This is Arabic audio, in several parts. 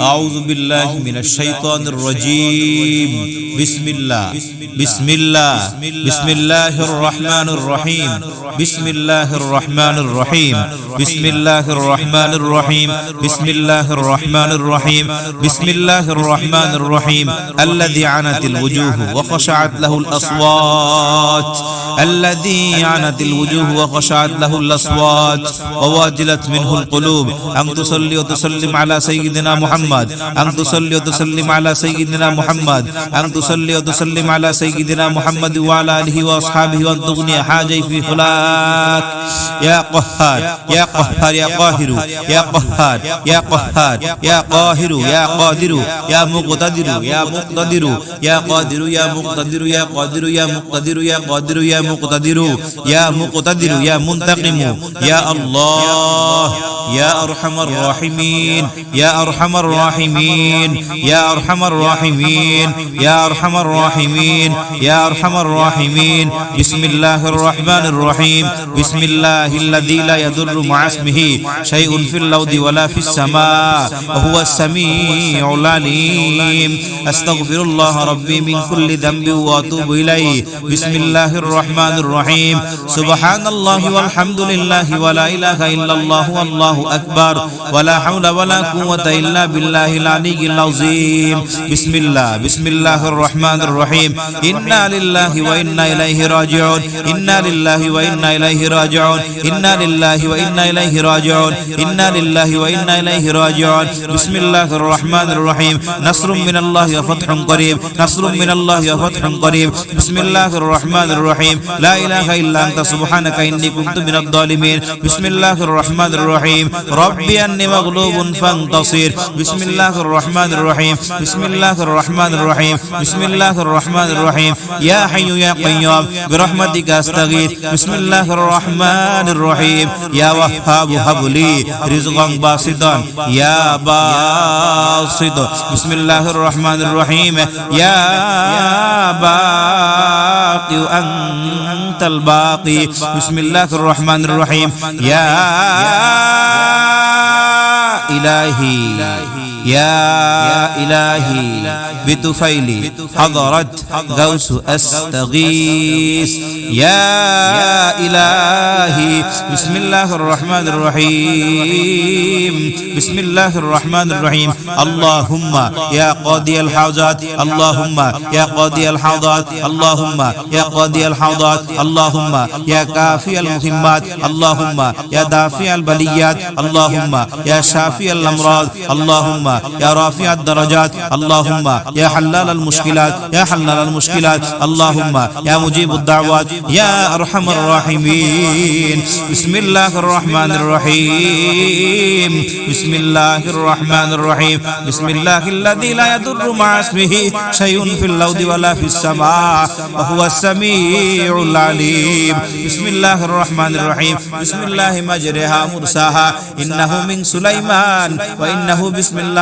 أعوذ بالله من الشيطان الرجيم. بسم الله بسم الله بسم الله الرحمن الرحيم بسم الله الرحمن الرحيم بسم الله الرحمن الرحيم بسم الله الرحمن الرحيم بسم الله الرحمن الرحيم الذي عنت الوجوه وخشعت له الأصوات. الذي عنت الوجوه وخشعت له الأصوات. وواجلت منه القلوب. أن تصلي وتسلم على سيدنا محمد أن تصلي وتسلم على سيدنا محمد أن تصلي وتسلم على سيدنا محمد وعلى آله وأصحابه وأن تغني حاجي في خلاك يا قهار يا قهار يا قاهر يا قهار يا قهار يا قاهر يا قادر يا مقتدر يا مقتدر يا قادر يا مقتدر يا قادر يا مقتدر يا قادر يا مقتدر يا مقتدر يا منتقم يا الله يا أرحم الراحمين يا أرحم الراحمين يا أرحم الراحمين يا أرحم الراحمين يا أرحم الراحمين. بسم الله الرحمن الرحيم. بسم الله الذي لا يضر مع اسمه شيء في الأرض ولا في السماء وهو السميع العليم. أستغفر الله ربي من كل ذنب وأتوب إليه. بسم الله الرحمن الرحيم. سبحان الله والحمد لله ولا إله إلا الله والله أكبر ولا حول ولا قوة إلا بالله العلي العظيم بسم الله بسم الله الرحمن الرحيم إنا لله وإنا إليه راجعون إنا لله وإنا إليه راجعون إنا لله وإنا إليه راجعون إنا لله وإنا إليه راجعون بسم الله الرحمن الرحيم نصر من الله وفتح قريب نصر من الله وفتح قريب بسم الله الرحمن الرحيم لا إله إلا أنت سبحانك إني كنت من الظالمين بسم الله الرحمن الرحيم. ربي أني مغلوب فانتصر. بسم الله الرحمن الرحيم. بسم الله الرحمن الرحيم. بسم الله الرحمن الرحيم. يا حي يا قيوم برحمتك أستغيث. بسم الله الرحمن الرحيم. يا وهاب هب لي رزقا باسطا. يا باسط. بسم الله الرحمن الرحيم. يا باقي أنت الباقي. بسم الله الرحمن الرحيم. يا الہی يا إلهي بتفيلي حضرت غوث أستغيث. يا إلهي بسم الله الرحمن الرحيم. بسم الله الرحمن الرحيم. اللهم يا قاضي الحاجات اللهم يا قاضي الحاجات اللهم يا قاضي الحاجات اللهم يا كافي المهمات اللهم يا دافع البليات اللهم يا شافي الأمراض اللهم يا رافع الدرجات اللهم يا حلال المشكلات يا حلال المشكلات اللهم يا مجيب الدعوات يا أرحم الراحمين. بسم الله الرحمن الرحيم. بسم الله الرحمن الرحيم. بسم الله الذي لا يضر مع اسمه شيء في الأرض ولا في السماء وهو السميع العليم. بسم الله الرحمن الرحيم. بسم الله مجرها مرساها. إنه من سليمان وإنه بسم الله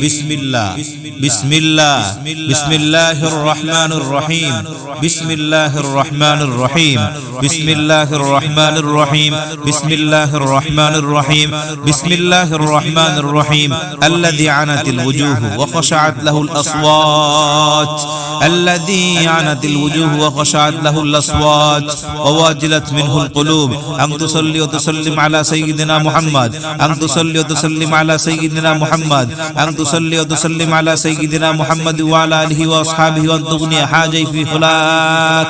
بسم الله بسم الله بسم الله الرحمن الرحيم بسم الله الرحمن الرحيم بسم الله الرحمن الرحيم بسم الله الرحمن الرحيم بسم الله الرحمن الرحيم الذي عنت الوجوه وخشعت له الأصوات الذي عنت الوجوه وخشعت له الأصوات وواجلت منه القلوب أن تصلي وتسلم على سيدنا محمد أن تصلي وتسلم على سيدنا محمد أن تصلي وتسلم على سيدنا محمد وعلى آله وأصحابه وأن تغني حاجي في خلاك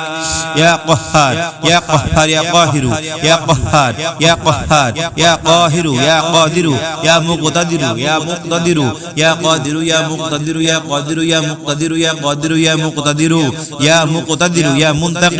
يا قهار يا قهار يا قاهر يا قهار يا قهار يا قاهر يا قادر يا مقتدر يا مقتدر يا قادر يا مقتدر يا قادر يا مقتدر يا قادر يا مقتدر يا مقتدر يا منتقم.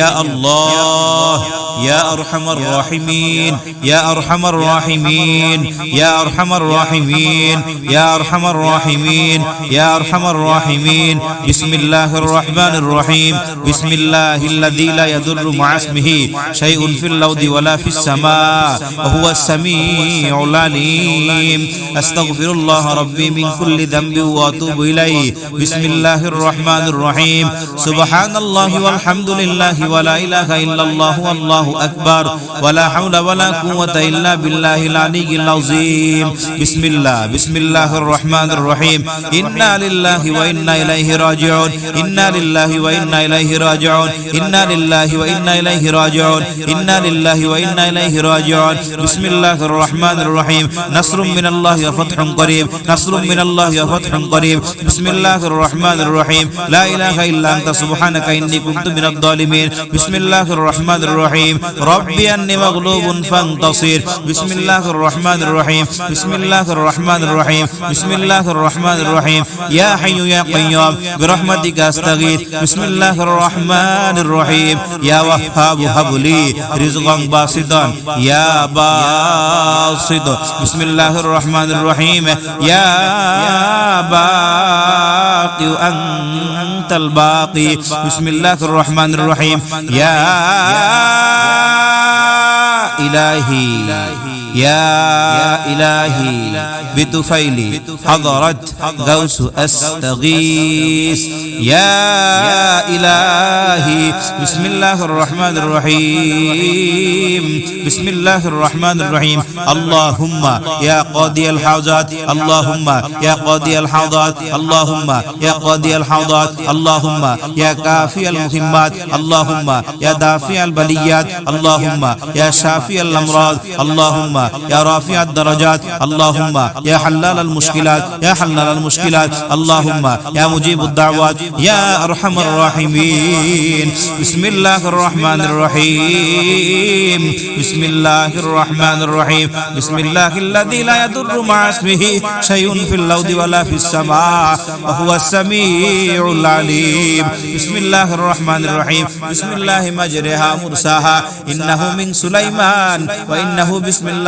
يا الله يا أرحم الراحمين يا أرحم الراحمين يا أرحم الراحمين يا أرحم الراحمين يا أرحم الراحمين بسم الله الرحمن الرحيم بسم الله الذي لا يضر مع اسمه شيء في الأرض ولا في السماء وهو السميع العليم أستغفر الله ربي من كل ذنب وأتوب إليه بسم الله الرحمن الرحيم سبحان الله والحمد لله ولا إله إلا الله والله أكبر ولا حول ولا قوة إلا بالله العلي العظيم بسم الله بسم الله الرحمن الرحيم. إنا لله وإنا إليه راجعون. إنا لله وإنا إليه راجعون. إنا لله وإنا إليه راجعون. إنا لله وإنا إليه راجعون. بسم الله الرحمن الرحيم. نصر من الله وفتح قريب. نصر من الله وفتح قريب. بسم الله الرحمن الرحيم. لا إله إلا أنت. سبحانك إني كنت من الظالمين. بسم الله الرحمن الرحيم. ربي أني مغلوب فانتصر. بسم الله الرحمن الرحيم. بسم الله الرحمن الرحيم. بسم الله الرحمن الرحيم يا حي يا قيوم برحمتك أستغيث بسم الله الرحمن الرحيم يا وهاب هب لي رزقا باسطا يا باسط بسم الله الرحمن الرحيم يا باقي أنت الباقي بسم الله الرحمن الرحيم يا إلهي يا إلهي بتفيلي حضرت غوث أستغيث. يا إلهي بسم الله الرحمن الرحيم. بسم الله الرحمن الرحيم. اللهم يا قاضي الحاجات اللهم يا قاضي الحاجات اللهم يا قاضي الحاجات اللهم يا كافي المهمات اللهم يا دافع البليات اللهم يا شافي الأمراض اللهم يا رافع الدرجات اللهم يا حلال المشكلات يا حلال المشكلات اللهم يا مجيب الدعوات يا أرحم الراحمين. بسم الله الرحمن الرحيم. بسم الله الرحمن الرحيم. بسم الله الذي لا يضر مع اسمه شيء في الأرض ولا في السماء وهو السميع العليم. بسم الله الرحمن الرحيم. بسم الله مجرها مرساها. إنه من سليمان وإنه بسم الله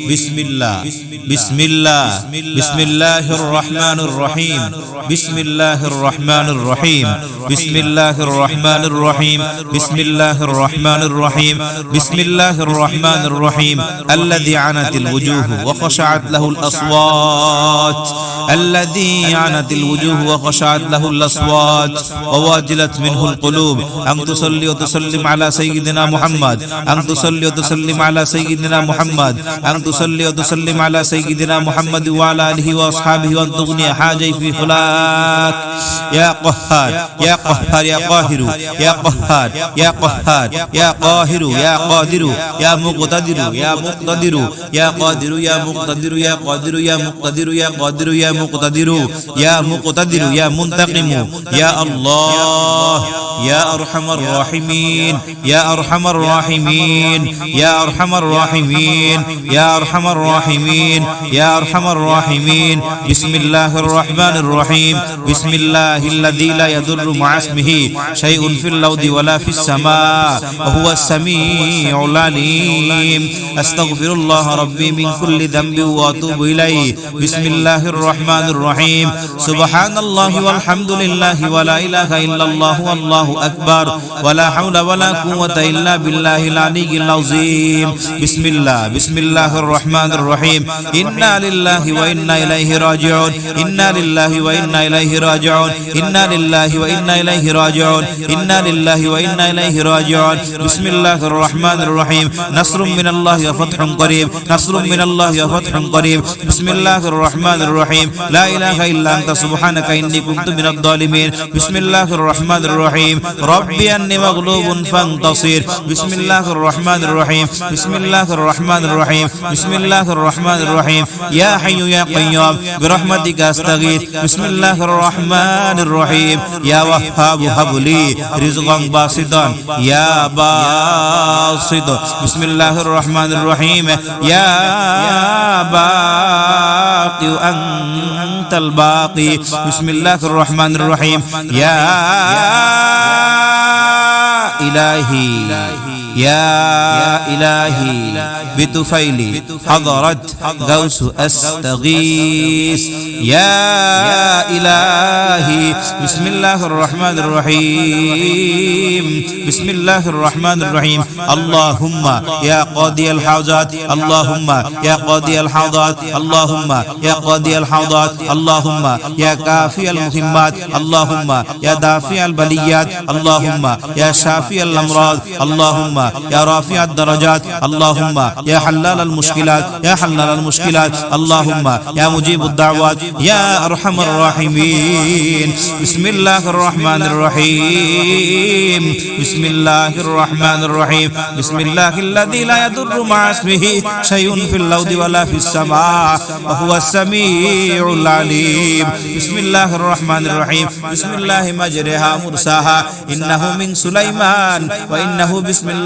بسم الله بسم الله بسم الله الرحمن الرحيم بسم الله الرحمن الرحيم بسم الله الرحمن الرحيم بسم الله الرحمن الرحيم بسم الله الرحمن الرحيم الذي عنت الوجوه وخشعت له الأصوات الذي عنت الوجوه وخشعت له الأصوات وواجلت منه القلوب أن تصلي وتسلم على سيدنا محمد أن تصلي وتسلم على سيدنا محمد أن تصلي وتسلم على سيدنا محمد وعلى آله وأصحابه وأن تغني حاجي في خلاك يا قهار يا قهار يا قاهر يا قهار يا قهار يا قاهر يا قادر يا مقتدر يا مقتدر يا قادر يا مقتدر يا قادر يا مقتدر يا قادر يا مقتدر يا مقتدر يا منتقم يا الله يا أرحم الراحمين يا أرحم الراحمين يا أرحم الراحمين يا يا أرحم الراحمين يا أرحم الراحمين بسم الله الرحمن الرحيم بسم الله الذي لا يضر مع اسمه شيء في الأرض ولا في السماء وهو السميع العليم أستغفر الله ربي من كل ذنب وأتوب إليه بسم الله الرحمن الرحيم سبحان الله والحمد لله ولا إله إلا الله والله أكبر ولا حول ولا قوة إلا بالله العلي العظيم بسم الله بسم الله الرحمن الرحمن الرحيم. إنا لله وإنا إليه راجعون. إنا لله وإنا إليه راجعون. إنا لله وإنا إليه راجعون. إنا لله وإنا إليه راجعون. بسم الله الرحمن الرحيم. نصر من الله وفتح قريب. نصر من الله وفتح قريب. بسم الله الرحمن الرحيم. لا إله إلا أنت. سبحانك إني كنت من الظالمين. بسم الله الرحمن الرحيم. ربي أني مغلوب فانتصر. بسم الله الرحمن الرحيم. بسم الله الرحمن الرحيم. بسم الله الرحمن الرحيم يا حي يا قيوم برحمتك استغيث بسم الله الرحمن الرحيم يا وهاب هب لي رزقا باسطا يا باسط بسم الله الرحمن الرحيم يا باقي أنت الباقي بسم الله الرحمن الرحيم يا إلهي بتفيلي حضرت غوث أستغيث. يا إلهي بسم الله الرحمن الرحيم. بسم الله الرحمن الرحيم. اللهم يا قاضي الحاجات اللهم يا قاضي الحاجات اللهم يا قاضي الحاجات اللهم يا كافي المهمات اللهم يا دافع البليات اللهم يا شافي الأمراض اللهم يا رافع الدرجات اللهم يا حلال المشكلات يا حلال المشكلات اللهم يا مجيب الدعوات يا أرحم الراحمين. بسم الله الرحمن الرحيم. بسم الله الرحمن الرحيم. بسم الله الذي لا يضر مع اسمه شيء في الأرض ولا في السماء وهو السميع العليم. بسم الله الرحمن الرحيم. بسم الله مجرها مرساها. إنه من سليمان وإنه بسم